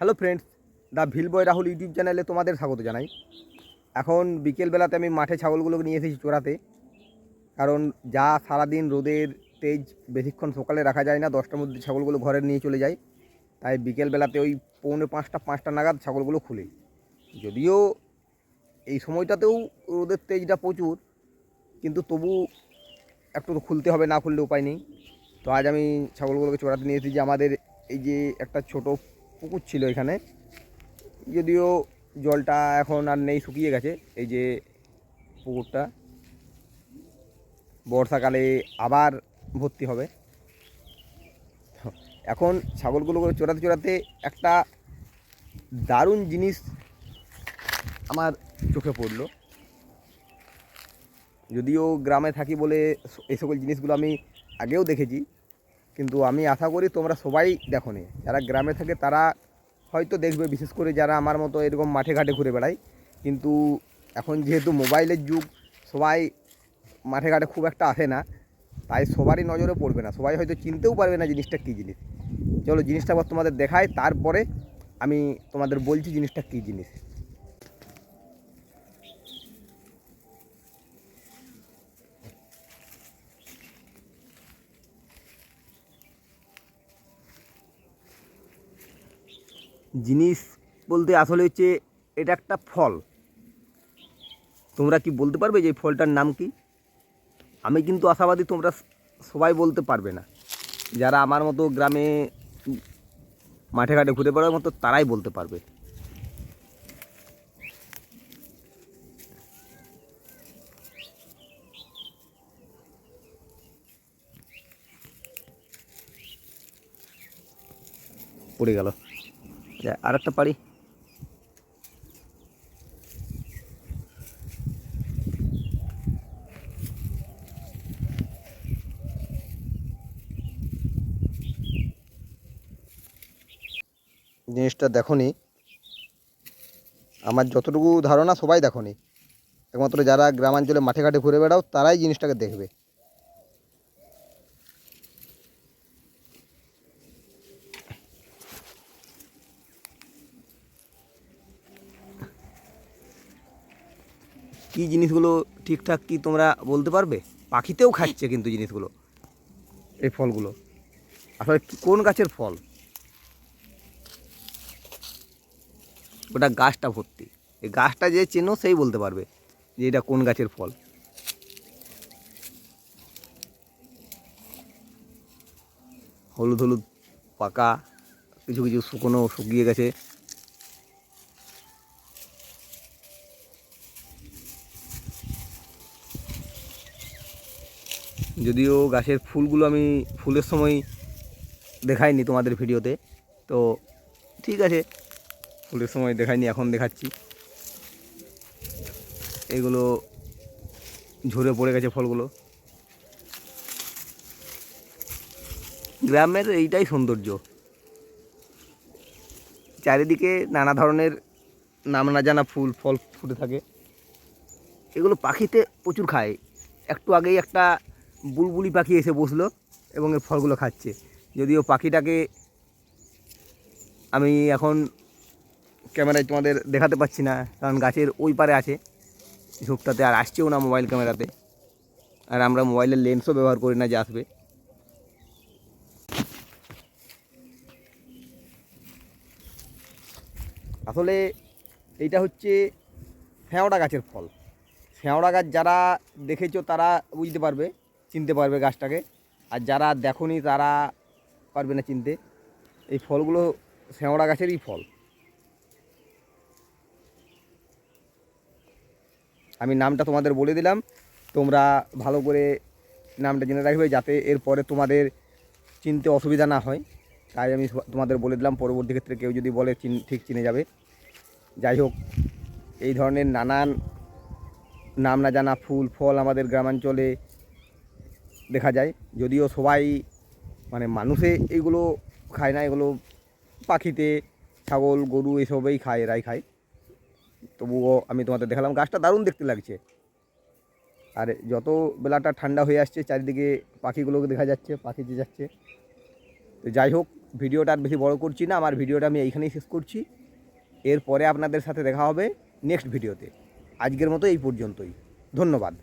Hello friends the ville boy Rahul YouTube চ্যানেলে তোমাদের স্বাগত জানাই। এখন বিকেলবেলাতে আমি মাঠে ছাগলগুলোকে নিয়ে এসেছি চোরাতে। কারণ যা সারাদিন রোদের তেজ বেশিক্ষণ সকালে রাখা যায় না, দশটার মধ্যে ছাগলগুলো ঘরে নিয়ে চলে যায়। তাই বিকেলবেলাতে ওই পৌনে পাঁচটা পাঁচটা নাগাদ ছাগলগুলো খুলে। যদিও এই সময়টাতেও রোদের তেজটা প্রচুর, কিন্তু তবু একটু তো খুলতে হবে, না খুললে উপায় নেই। তো আজ আমি ছাগলগুলোকে চড়াতে নিয়ে এসেছি। যে আমাদের এই যে একটা ছোট পুকুর ছিল এখানে। যদিও জলটা এখন আর নেই, শুকিয়ে গেছে। এই যে পুকুরটা। বর্ষাকালে আবার ভর্তি হবে। এখন ছাগলগুলোকে চড়াতে চড়াতে একটা দারুণ জিনিস আমার চোখে পড়ল। যদিও গ্রামে থাকি বলে এই সকল জিনিসগুলো আমি আগেও দেখেছি। কিন্তু আমি আশা করি তোমরা সবাই দেখো নি যারা গ্রামে থাকে তারা হয়তো দেখবে, বিশেষ করে যারা আমার মতো এরকম মাঠে ঘাটে ঘুরে বেড়ায়। কিন্তু এখন যেহেতু মোবাইলের যুগ, সবাই মাঠে ঘাটে খুব একটা আসে না, তাই সবারই নজরে পড়বে না। সবাই হয়তো চিনতেও পারবে না জিনিসটা কী জিনিস। চলো জিনিসটা তোমাদের দেখায় তারপরে আমি তোমাদের বলছি জিনিসটা কী জিনিস। জিনিস বলতে আসলে হচ্ছে এটা একটা ফল। তোমরা কি বলতে পারবে যে ফলটার নাম কি? আমি কিন্তু আশাবাদী তোমরা সবাই বলতে পারবে না। যারা আমার মতো গ্রামে মাঠে ঘাটে ঘুরে বেড়ার মতো তারাই বলতে পারবে। পড়ে গেল। আর একটা পারি জিনিসটা দেখনি। আমার যতটুকু ধারণা সবাই দেখনি। একমাত্র যারা গ্রামাঞ্চলে মাঠে ঘাটে ঘুরে বেড়াও, তারাই জিনিসটাকে দেখবে। কি জিনিসগুলো ঠিকঠাক কি তোমরা বলতে পারবে? পাখিতেও খাচ্ছে কিন্তু জিনিসগুলো। এই ফলগুলো। আসলে কোন গাছের ফল? ওটা গাছটা ভর্তি। এই গাছটা যে চেনো সেই বলতে পারবে যে এটা কোন গাছের ফল। হলুদ হলুদ পাকা, কিছু কিছু শুকনো শুকিয়ে গেছে। যদিও গাছের ফুলগুলো আমি ফুলের সময় দেখাইনি তোমাদের ভিডিওতে, তো ঠিক আছে। ফুলের সময় দেখাইনি, এখন দেখাচ্ছি। এগুলো ঝরে পড়ে গেছে ফলগুলো। গ্রামের এইটাই সৌন্দর্য। চারিদিকে নানা ধরনের নাম না জানা ফুল, ফল ফুটে থাকে। এগুলো পাখিতে প্রচুর খায়। একটু আগেই একটা বুলবুলি পাখি এসে বসল এবং এর ফলগুলো খাচ্ছে। যদিও পাখিটাকে আমি এখন ক্যামেরায় তোমাদের দেখাতে পাচ্ছি না, কারণ গাছের ওই পারে আছে। ঝোপটাতে আর আসছেও না মোবাইল ক্যামেরাতে। আর আমরা মোবাইলের লেন্সও ব্যবহার করি না যে আসবে। আসলে এইটা হচ্ছে ফেওড়া গাছের ফল। ফেওড়া গাছ যারা দেখেছ তারা বুঝতে পারবে চিনতে পারবে গাছটাকে। আর যারা দেখোনি তারা পারবে না চিনতে। এই ফলগুলো শ্যাওড়া গাছেরই ফল। আমি নামটা তোমাদের বলে দিলাম। তোমরা ভালো করে নামটা জেনে রাখবে যাতে এরপরে তোমাদের চিনতে অসুবিধা না হয়। তাই আমি তোমাদের বলে দিলাম, পরবর্তী ক্ষেত্রে কেউ যদি বলে চিন, ঠিক চিনে যাবে। যাই হোক, এই ধরনের নানান নাম না জানা ফুল, ফল আমাদের গ্রামাঞ্চলে দেখা যায়। যদিও সবাই মানে মানুষে এইগুলো খায় না, এগুলো পাখিতে, ছাগল, গরু এসবেই খায়, এরাই খায়। তবুও আমি তোমাদের দেখালাম, গাছটা দারুণ দেখতে লাগছে। আর যত বেলাটা ঠান্ডা হয়ে আসছে, চারিদিকে পাখিগুলোকে দেখা যাচ্ছে, পাখি যে যাচ্ছে। তো যাই হোক, ভিডিওটা আর বেশি বড় করছি না, আমার ভিডিওটা আমি এইখানেই শেষ করছি। এরপরে আপনাদের সাথে দেখা হবে নেক্সট ভিডিওতে। আজকের মতো এই পর্যন্তই। ধন্যবাদ।